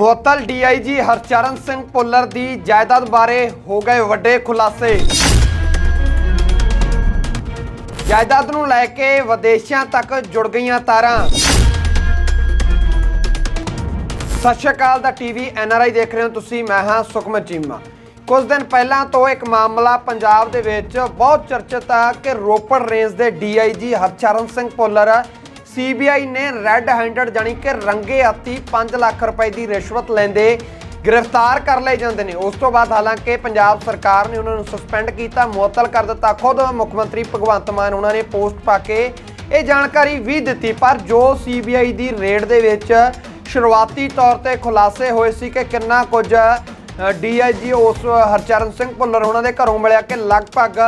ਮੁਅੱਤਲ ਡੀਆਈਜੀ ਹਰਚਰਨ ਸਿੰਘ ਪੁੱਲਰ ਦੀ ਜਾਇਦਾਦ ਬਾਰੇ ਹੋ ਗਏ ਵੱਡੇ ਖੁਲਾਸੇ। ਜਾਇਦਾਦ ਨੂੰ ਲੈ ਕੇ ਵਿਦੇਸ਼ਾਂ ਤੱਕ ਜੁੜ ਗਈਆਂ ਤਾਰਾਂ। ਸਤਿ ਸ਼੍ਰੀ ਅਕਾਲ ਦਾ ਟੀਵੀ ਐਨਆਰਆਈ ਦੇਖ ਰਹੇ ਹੋ ਤੁਸੀਂ, ਮੈਂ ਹਾਂ ਸੁਖਮਨ ਚੀਮਾ। ਕੁਝ ਦਿਨ ਪਹਿਲਾਂ ਤੋਂ ਇੱਕ ਮਾਮਲਾ ਪੰਜਾਬ ਦੇ ਵਿੱਚ ਬਹੁਤ ਚਰਚਿਤ ਆ ਕਿ ਰੋਪੜ ਰੇਂਜ ਦੇ ਡੀਆਈਜੀ ਹਰਚਰਨ ਸਿੰਘ ਪੁੱਲਰ ਸੀਬੀਆਈ ਨੇ ਰੈੱਡ ਹੈਂਡਡ ਜਾਨੀ ਕਿ ਰੰਗੇ ਹੱਥੀ 5 ਲੱਖ ਰੁਪਏ ਦੀ ਰਿਸ਼ਵਤ ਲੈਂਦੇ ਗ੍ਰਿਫਤਾਰ ਕਰ ਲਏ ਜਾਂਦੇ ਨੇ। ਉਸ ਤੋਂ ਬਾਅਦ ਹਾਲਾਂਕਿ ਪੰਜਾਬ ਸਰਕਾਰ ਨੇ ਉਹਨਾਂ ਨੂੰ ਸਸਪੈਂਡ ਕੀਤਾ, ਮੁਅੱਤਲ ਕਰ ਦਿੱਤਾ। ਖੁਦ ਮੁੱਖ ਮੰਤਰੀ ਭਗਵੰਤ ਮਾਨ ਉਹਨਾਂ ਨੇ ਪੋਸਟ ਪਾ ਕੇ ਇਹ ਜਾਣਕਾਰੀ ਵੀ ਦਿੱਤੀ, ਪਰ ਜੋ ਸੀਬੀਆਈ ਦੀ ਰੇਡ ਦੇ ਵਿੱਚ ਸ਼ੁਰੂਆਤੀ ਤੌਰ ਤੇ ਖੁਲਾਸੇ ਹੋਏ ਸੀ ਕਿ ਕਿੰਨਾ ਕੁਝ ਡੀਆਈਜੀ ਉਸ ਹਰਚਰਨ ਸਿੰਘ ਭੁੱਲਰ, ਉਹਨਾਂ ਦੇ ਘਰੋਂ ਮਿਲਿਆ ਕਿ ਲਗਭਗ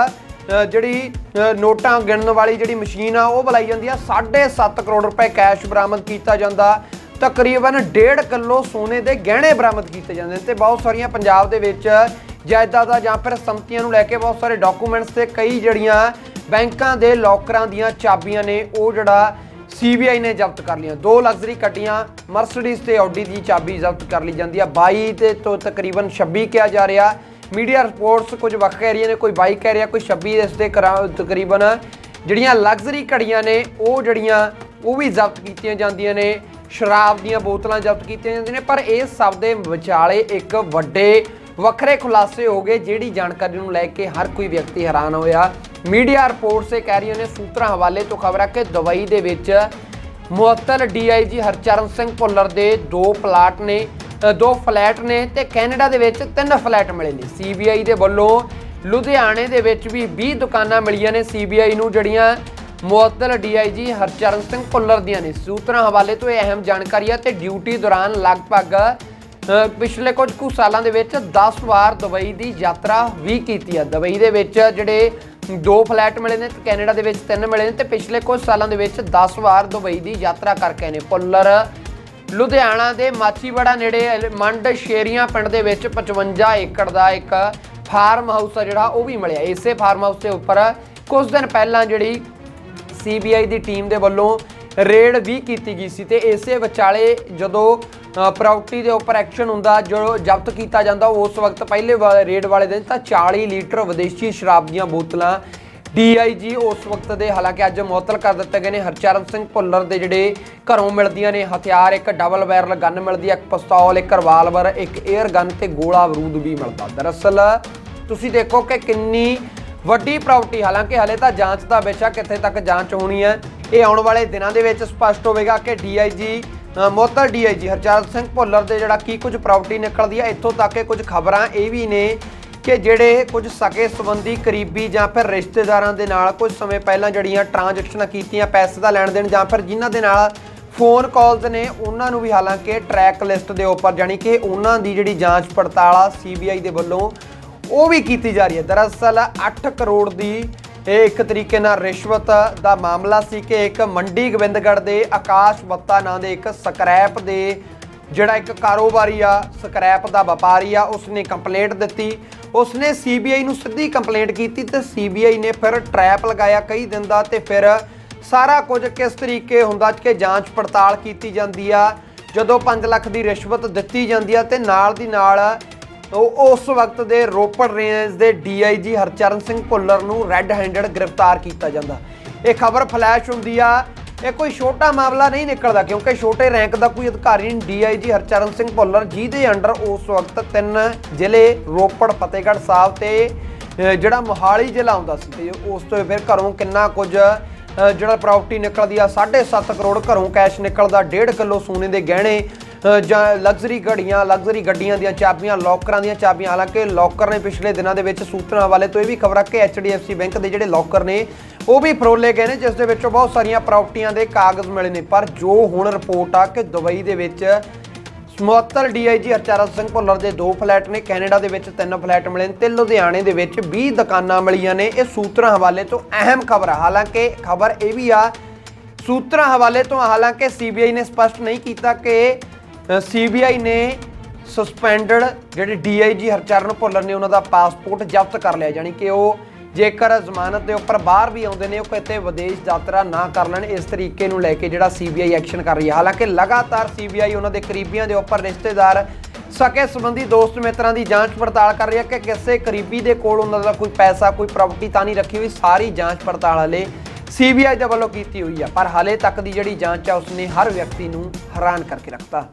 ਜਿਹੜੀ ਨੋਟਾਂ ਗਿਣਨ ਵਾਲੀ ਜਿਹੜੀ ਮਸ਼ੀਨ ਆ, ਉਹ ਬੁਲਾਈ ਜਾਂਦੀ ਆ। 7.5 ਕਰੋੜ ਰੁਪਏ ਕੈਸ਼ ਬਰਾਮਦ ਕੀਤਾ ਜਾਂਦਾ। ਤਕਰੀਬਨ 1.5 ਕਿਲੋ ਸੋਨੇ ਦੇ ਗਹਿਣੇ ਬਰਾਮਦ ਕੀਤੇ ਜਾਂਦੇ ਨੇ ਤੇ ਬਹੁਤ ਸਾਰੀਆਂ ਪੰਜਾਬ ਦੇ ਵਿੱਚ ਜਾਇਦਾਦਾਂ ਜਾਂ ਫਿਰ ਸੰਪਤੀਆਂ ਨੂੰ ਲੈ ਕੇ ਬਹੁਤ ਸਾਰੇ ਡਾਕੂਮੈਂਟਸ ਤੇ ਕਈ ਜਿਹੜੀਆਂ ਬੈਂਕਾਂ ਦੇ ਲੋਕਰਾਂ ਦੀਆਂ ਚਾਬੀਆਂ ਨੇ, ਉਹ ਜਿਹੜਾ ਸੀਬੀਆਈ ਨੇ ਜ਼ਬਤ ਕਰ ਲਈਆਂ। ਦੋ ਲਗਜ਼ਰੀ ਗੱਡੀਆਂ ਮਰਸੀਡੀਜ਼ ਤੇ ਆਡੀ ਦੀ ਚਾਬੀ ਜ਼ਬਤ ਕਰ ਲਈ ਜਾਂਦੀ ਆ। 22 ਤੇ ਤੋਂ ਤਕਰੀਬਨ 26 ਕਿਹਾ ਜਾ ਰਿਹਾ। ਮੀਡੀਆ ਰਿਪੋਰਟਸ ਕੁਝ ਵੱਖ ਕਹਿ ਰਹੀਆਂ ਨੇ, ਕੋਈ 22 ਕਹਿ ਰਿਹਾ, ਕੋਈ 26 ਇਸ ਦੇ ਕਰਾ- ਤਕਰੀਬਨ ਜਿਹੜੀਆਂ ਲਗਜ਼ਰੀ ਘੜੀਆਂ ਨੇ, ਉਹ ਜਿਹੜੀਆਂ, ਉਹ ਵੀ ਜ਼ਬਤ ਕੀਤੀਆਂ ਜਾਂਦੀਆਂ ਨੇ। ਸ਼ਰਾਬ ਦੀਆਂ ਬੋਤਲਾਂ ਜ਼ਬਤ ਕੀਤੀਆਂ ਜਾਂਦੀਆਂ ਨੇ, ਪਰ ਇਸ ਸਭ ਦੇ ਵਿਚਾਲੇ ਇੱਕ ਵੱਡੇ, ਵੱਖਰੇ ਖੁਲਾਸੇ ਹੋ ਗਏ, ਜਿਹੜੀ ਜਾਣਕਾਰੀ ਨੂੰ ਲੈ ਕੇ ਹਰ ਕੋਈ ਵਿਅਕਤੀ ਹੈਰਾਨ ਹੋਇਆ। ਮੀਡੀਆ ਰਿਪੋਰਟਸ ਇਹ ਕਹਿ ਰਹੀਆਂ ਨੇ, ਸੂਤਰਾਂ ਹਵਾਲੇ ਤੋਂ ਖਬਰ ਹੈ ਕਿ ਦੁਬਈ ਦੇ ਵਿੱਚ ਮੁਅੱਤਲ ਡੀਆਈਜੀ ਹਰਚਰਨ ਸਿੰਘ ਭੁੱਲਰ ਦੇ ਦੋ ਪਲਾਟ ਨੇ। ਦੋ ਫਲੈਟ ਨੇ ਤੇ ਕੈਨੇਡਾ ਦੇ ਵਿੱਚ ਤਿੰਨ ਫਲੈਟ ਮਿਲੇ ਨੇ। ਸੀਬੀਆਈ ਦੇ ਵੱਲੋਂ ਲੁਧਿਆਣੇ ਦੇ ਵਿੱਚ ਵੀ 20 ਦੁਕਾਨਾਂ ਮਿਲੀਆਂ ਨੇ। ਸੀਬੀਆਈ ਨੂੰ ਜਿਹੜੀਆਂ ਮੁਅੱਤਲ ਡੀਆਈਜੀ ਹਰਚਰਨ ਸਿੰਘ ਭੁੱਲਰ ਦੀਆਂ ਨੇ। ਸੂਤਰਾਂ ਹਵਾਲੇ ਤੋਂ ਇਹ ਅਹਿਮ ਜਾਣਕਾਰੀ ਹੈ ਤੇ ਡਿਊਟੀ ਦੌਰਾਨ ਲਗਭਗ ਪਿਛਲੇ ਕੁਝ ਕੁ ਸਾਲਾਂ ਦੇ ਵਿੱਚ 10 ਵਾਰ ਦੁਬਈ ਦੀ ਯਾਤਰਾ ਵੀ ਕੀਤੀ ਹੈ ਦੁਬਈ ਦੇ ਵਿੱਚ ਜਿਹੜੇ ਦੋ ਫਲੈਟ ਮਿਲੇ ਨੇ ਤੇ ਕੈਨੇਡਾ ਦੇ ਵਿੱਚ ਤਿੰਨ ਮਿਲੇ ਨੇ ਤੇ ਪਿਛਲੇ ਕੁਝ ਸਾਲਾਂ ਦੇ ਵਿੱਚ 10 ਵਾਰ ਦੁਬਈ ਦੀ ਯਾਤਰਾ ਕਰਕੇ ਨੇ। ਪੁੱਲਰ ਲੁਧਿਆਣਾ ਦੇ ਮਾਛੀਵਾੜਾ ਨੇੜੇ ਮੰਡ ਸ਼ੇਰੀਆਂ ਪਿੰਡ ਦੇ ਵਿੱਚ 55 ਏਕੜ ਦਾ ਇੱਕ ਫਾਰਮ ਹਾਊਸ ਆ ਜਿਹੜਾ, ਉਹ ਵੀ ਮਿਲਿਆ। ਇਸੇ ਫਾਰਮ ਹਾਊਸ ਦੇ ਉੱਪਰ ਕੁਝ ਦਿਨ ਪਹਿਲਾਂ ਜਿਹੜੀ ਸੀਬੀਆਈ ਦੀ ਟੀਮ ਦੇ ਵੱਲੋਂ ਰੇਡ ਵੀ ਕੀਤੀ ਗਈ ਸੀ ਤੇ ਇਸੇ ਵਿਚਾਲੇ ਜਦੋਂ ਪ੍ਰਾਪਰਟੀ ਦੇ ਉੱਪਰ ਐਕਸ਼ਨ ਹੁੰਦਾ, ਜੋ ਜ਼ਬਤ ਕੀਤਾ ਜਾਂਦਾ, ਉਸ ਵਕਤ ਪਹਿਲੇ ਵਾ- ਰੇਡ ਵਾਲੇ ਦਿਨ ਤਾਂ 40 ਲੀਟਰ ਵਿਦੇਸ਼ੀ ਸ਼ਰਾਬ ਦੀਆਂ ਬੋਤਲਾਂ ਡੀਆਈਜੀ ਉਸ ਵਕਤ ਦੇ ਹਾਲਾਂਕਿ ਅੱਜ ਮੁਅੱਤਲ ਕਰ ਦਿੱਤੇ ਗਏ ਨੇ। ਹਰਚਰਨ ਸਿੰਘ ਭੁੱਲਰ ਦੇ ਜਿਹੜੇ ਘਰੋਂ ਮਿਲਦੀਆਂ ਨੇ, ਹਥਿਆਰ, ਇੱਕ ਡਬਲ ਬੈਰਲ ਗਨ ਮਿਲਦੀ ਹੈ, ਇੱਕ ਪਿਸਤੌਲ, ਇੱਕ ਰਿਵਾਲਵਰ ਇੱਕ 에ਅਰ ਗਨ ਤੇ ਗੋਲਾ ਬਰੂਦ ਵੀ ਮਿਲਦਾ। ਦਰਅਸਲ ਤੁਸੀਂ ਦੇਖੋ ਕਿ ਕਿੰਨੀ ਵੱਡੀ ਪ੍ਰਾਪਰਟੀ ਹਾਲਾਂਕਿ ਹਲੇ ਤਾਂ ਜਾਂਚ ਦਾ ਵਿਸ਼ਾ ਕਿੱਥੇ ਤੱਕ ਜਾਂਚ ਹੋਣੀ ਹੈ, ਇਹ ਆਉਣ ਵਾਲੇ ਦਿਨਾਂ ਦੇ ਵਿੱਚ ਸਪਸ਼ਟ ਹੋਵੇਗਾ ਕਿ ਡੀਆਈਜੀ ਮੋਤਰ ਡੀਆਈਜੀ ਹਰਚਰਨ ਸਿੰਘ ਭੁੱਲਰ ਦੇ ਜਿਹੜਾ ਕੀ ਕੁਝ ਪ੍ਰਾਪਰਟੀ ਨਿਕਲਦੀ ਹੈ, ਇੱਥੋਂ ਤੱਕ ਕਿ ਕੁਝ ਖਬਰਾਂ ਇਹ ਵੀ ਨੇ ਕਿ ਜਿਹੜੇ ਕੁਝ ਸਕੇ ਸੰਬੰਧੀ ਕਰੀਬੀ ਜਾਂ ਫਿਰ ਰਿਸ਼ਤੇਦਾਰਾਂ ਦੇ ਨਾਲ ਕੁਝ ਸਮੇਂ ਪਹਿਲਾਂ ਜਿਹੜੀਆਂ ਟ੍ਰਾਂਜੈਕਸ਼ਨਾਂ ਕੀਤੀਆਂ ਪੈਸੇ ਦਾ ਲੈਣ ਦੇਣ ਜਾਂ ਫਿਰ ਜਿਨ੍ਹਾਂ ਦੇ ਨਾਲ ਫੋਨ ਕਾਲਸ ਨੇ, ਉਹਨਾਂ ਨੂੰ ਵੀ ਹਾਲਾਂਕਿ ਟਰੈਕ ਲਿਸਟ ਦੇ ਉੱਪਰ ਜਾਨੀ ਕਿ ਉਹਨਾਂ ਦੀ ਜਿਹੜੀ ਜਾਂਚ ਪੜਤਾਲ ਆ ਸੀਬੀਆਈ ਦੇ ਵੱਲੋਂ ਉਹ ਵੀ ਕੀਤੀ ਜਾ ਰਹੀ ਹੈ। ਦਰਅਸਲ 8 ਕਰੋੜ ਦੀ ਇਹ ਇੱਕ ਤਰੀਕੇ ਨਾਲ ਰਿਸ਼ਵਤ ਦਾ ਮਾਮਲਾ ਸੀ ਕਿ ਇੱਕ ਮੰਡੀ ਗੋਬਿੰਦਗੜ੍ਹ ਦੇ ਆਕਾਸ਼ ਬੱਤਾ ਨਾਂ ਦੇ ਇੱਕ ਸਕ੍ਰੈਪ ਦੇ ਜਿਹੜਾ ਇੱਕ ਕਾਰੋਬਾਰੀ ਆ, ਸਕ੍ਰੈਪ ਦਾ ਵਪਾਰੀ ਆ, ਉਸਨੇ ਕੰਪਲੇਂਟ ਦਿੱਤੀ। ਉਸਨੇ ਸੀਬੀਆਈ ਨੂੰ ਸਿੱਧੀ ਕੰਪਲੇਂਟ ਕੀਤੀ ਤੇ ਸੀਬੀਆਈ ਨੇ ਫਿਰ ਟਰੈਪ ਲਗਾਇਆ ਕਈ ਦਿਨ ਦਾ ਤੇ ਫਿਰ ਸਾਰਾ ਕੁਝ ਕਿਸ ਤਰੀਕੇ ਹੁੰਦਾ ਕਿ ਜਾਂਚ ਪੜਤਾਲ ਕੀਤੀ ਜਾਂਦੀ ਆ, ਜਦੋਂ 5 ਲੱਖ ਦੀ ਰਿਸ਼ਵਤ ਦਿੱਤੀ ਜਾਂਦੀ ਆ ਤੇ ਨਾਲ ਦੀ ਨਾਲ ਉਸ ਵਕਤ ਦੇ ਰੋਪੜ ਰੇਂਜ ਦੇ ਡੀਆਈਜੀ ਹਰਚਰਨ ਸਿੰਘ ਭੁੱਲਰ ਨੂੰ ਰੈੱਡ ਹੈਂਡਡ ਗ੍ਰਿਫਤਾਰ ਕੀਤਾ ਜਾਂਦਾ। ਇਹ ਖਬਰ ਫਲੈਸ਼ ਹੁੰਦੀ ਆ ਇਹ ਕੋਈ ਛੋਟਾ ਮਾਮਲਾ ਨਹੀਂ ਨਿਕਲਦਾ ਕਿਉਂਕਿ ਛੋਟੇ ਰੈਂਕ ਦਾ ਕੋਈ ਅਧਿਕਾਰੀ ਨਹੀਂ। ਡੀਆਈਜੀ ਹਰਚਰਨ ਸਿੰਘ ਭੁੱਲਰ ਜਿਹਦੇ ਅੰਡਰ ਉਸ ਵਕਤ ਤਿੰਨ ਜ਼ਿਲ੍ਹੇ, ਰੋਪੜ, ਫਤਿਹਗੜ੍ਹ ਸਾਹਿਬ ਤੇ ਜਿਹੜਾ ਮੋਹਾਲੀ ਜ਼ਿਲ੍ਹਾ ਆਉਂਦਾ ਸੀ ਤੇ ਉਸ ਤੋਂ ਫਿਰ ਘਰੋਂ ਕਿੰਨਾ ਕੁਝ ਜਿਹੜਾ ਪ੍ਰਾਪਰਟੀ ਨਿਕਲਦੀ ਆ 7.5 ਕਰੋੜ ਘਰੋਂ ਕੈਸ਼ ਨਿਕਲਦਾ 1.5 ਕਿਲੋ ਸੋਨੇ ਦੇ ਗਹਿਣੇ ਜਾਂ ਲਗਜ਼ਰੀ ਘੜੀਆਂ ਲਗਜ਼ਰੀ ਗੱਡੀਆਂ ਦੀਆਂ ਚਾਬੀਆਂ ਲੋਕਰਾਂ ਦੀਆਂ ਚਾਬੀਆਂ, ਹਾਲਾਂਕਿ ਲੋਕਰ ਨੇ ਪਿਛਲੇ ਦਿਨਾਂ ਦੇ ਵਿੱਚ ਸੂਤਰਾਂ ਵਾਲੇ ਤੋਂ ਇਹ ਵੀ ਖਬਰ ਆ ਕਿ HDFC ਬੈਂਕ ਦੇ ਜਿਹੜੇ ਲੋਕਰ ਨੇ, ਉਹ ਵੀ ਫਰੋਲੇ ਗਏ ਨੇ, ਜਿਸ ਦੇ ਵਿੱਚੋਂ ਬਹੁਤ ਸਾਰੀਆਂ ਪ੍ਰਾਪਰਟੀਆਂ ਦੇ ਕਾਗਜ਼ ਮਿਲੇ ਨੇ। ਪਰ ਜੋ ਹੁਣ ਰਿਪੋਰਟ ਆ ਕਿ ਦੁਬਈ ਦੇ ਵਿੱਚ ਮੁਅੱਤਲ ਡੀਆਈਜੀ ਹਰਚਰਨ ਸਿੰਘ ਭੁੱਲਰ ਦੇ ਦੋ ਫਲੈਟ ਨੇ, ਕੈਨੇਡਾ ਦੇ ਵਿੱਚ ਤਿੰਨ ਫਲੈਟ ਮਿਲੇ ਨੇ ਤੇ ਲੁਧਿਆਣੇ ਦੇ ਵਿੱਚ 20 ਦੁਕਾਨਾਂ ਮਿਲੀਆਂ ਨੇ। ਇਹ ਸੂਤਰਾਂ ਹਵਾਲੇ ਤੋਂ ਅਹਿਮ ਖਬਰ ਆ। ਹਾਲਾਂਕਿ ਖਬਰ ਇਹ ਵੀ ਆ, ਸੂਤਰਾਂ ਹਵਾਲੇ ਤੋਂ ਹਾਲਾਂਕਿ ਸੀਬੀਆਈ ਨੇ ਸਪਸ਼ਟ ਨਹੀਂ ਕੀਤਾ ਕਿ ਸੀਬੀਆਈ ਨੇ ਸਸਪੈਂਡਡ ਜਿਹੜੇ ਡੀਆਈਜੀ ਹਰਚਰਨ ਭੁੱਲਰ ਨੇ, ਉਹਨਾਂ ਦਾ ਪਾਸਪੋਰਟ ਜ਼ਬਤ ਕਰ ਲਿਆ। ਜਾਨੀ ਕਿ ਉਹ ਜੇਕਰ ਜ਼ਮਾਨਤ ਦੇ ਉੱਪਰ ਬਾਹਰ ਵੀ ਆਉਂਦੇ ਨੇ, ਉਹ ਕਿਤੇ ਵਿਦੇਸ਼ ਯਾਤਰਾ ਨਾ ਕਰ ਲੈਣ, ਇਸ ਤਰੀਕੇ ਨੂੰ ਲੈ ਕੇ ਜਿਹੜਾ ਸੀਬੀਆਈ ਐਕਸ਼ਨ ਕਰ ਰਹੀ ਹੈ। ਹਾਲਾਂਕਿ ਲਗਾਤਾਰ ਸੀਬੀਆਈ ਉਹਨਾਂ ਦੇ ਕਰੀਬੀਆਂ ਦੇ ਉੱਪਰ ਰਿਸ਼ਤੇਦਾਰ ਸਕੇ ਸੰਬੰਧੀ ਦੋਸਤ ਮਿੱਤਰਾਂ ਦੀ ਜਾਂਚ ਪੜਤਾਲ ਕਰ ਰਹੀ ਹੈ ਕਿ ਕਿਸੇ ਕਰੀਬੀ ਦੇ ਕੋਲ ਉਹਨਾਂ ਦਾ ਕੋਈ ਪੈਸਾ, ਕੋਈ ਪ੍ਰਾਪਰਟੀ ਤਾਂ ਨਹੀਂ ਰੱਖੀ ਹੋਈ, ਸਾਰੀ ਜਾਂਚ ਪੜਤਾਲ ਹਲੇ ਸੀਬੀਆਈ ਦੇ ਵੱਲੋਂ ਕੀਤੀ ਹੋਈ ਆ। ਪਰ ਹਾਲੇ ਤੱਕ ਦੀ ਜਿਹੜੀ ਜਾਂਚ ਆ, ਉਸਨੇ ਹਰ ਵਿਅਕਤੀ ਨੂੰ ਹੈਰਾਨ ਕਰਕੇ ਰੱਖਤਾ।